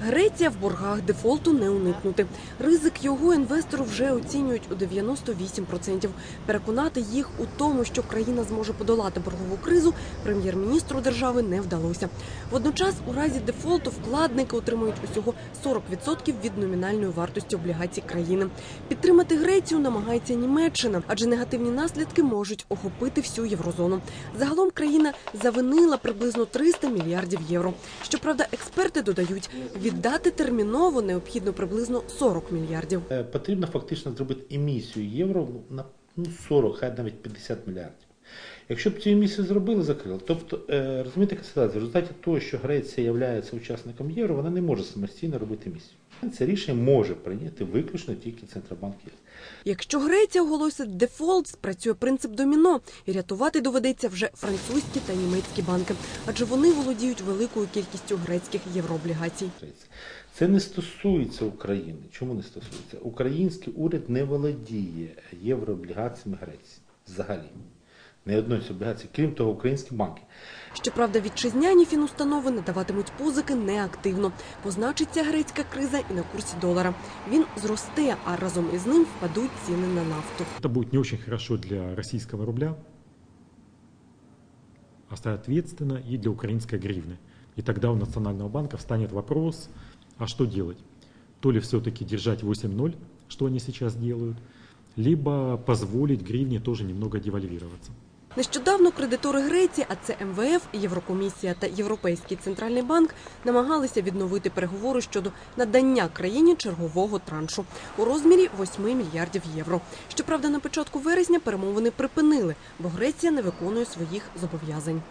Греція в боргах дефолту не уникнути. Ризик його інвестору вже оцінюють у 98%. Переконати їх у тому, що країна зможе подолати боргову кризу, прем'єр-міністру держави не вдалося. Водночас, у разі дефолту вкладники отримують усього 40% від номінальної вартості облігацій країни. Підтримати Грецію намагається Німеччина, адже негативні наслідки можуть охопити всю єврозону. Загалом країна завинила приблизно 300 мільярдів євро. Щоправда, експерти додають, віддати терміново необхідно приблизно 40 мільярдів. Е, Потрібно фактично зробити емісію євро на ну, 40, хай навіть 50 мільярдів. Якщо б цю емісію зробили, закрили. Тобто, е, розумієте, яка ситуація? В результаті того, що Греція є учасником євро, вона не може самостійно робити емісію. Це рішення може прийняти виключно тільки Центробанк ЄС. Якщо Греція оголосить дефолт, спрацює принцип доміно, і рятувати доведеться вже французькі та німецькі банки, адже вони володіють великою кількістю грецьких єврооблігацій. Це не стосується України. Чому не стосується? Український уряд не володіє єврооблігаціями Греції взагалі. Не одної з облігацій, крім того, українські банки. Щоправда, вітчизняні фінустанови надаватимуть позики неактивно. Позначиться грецька криза і на курсі долара. Він зросте, а разом із ним впадуть ціни на нафту. Это будет не очень хорошо для российского рубля, а соответственно и для украинской гривны. И тогда у Национального банка встанет вопрос, а что делать? То ли все-таки держать 8.0, что они сейчас делают, либо позволить гривне тоже немного девальвироваться. Нещодавно кредитори Греції, а це МВФ, Єврокомісія та Європейський центральний банк, намагалися відновити переговори щодо надання країні чергового траншу у розмірі 8 мільярдів євро. Щоправда, на початку вересня перемовини припинили, бо Греція не виконує своїх зобов'язань.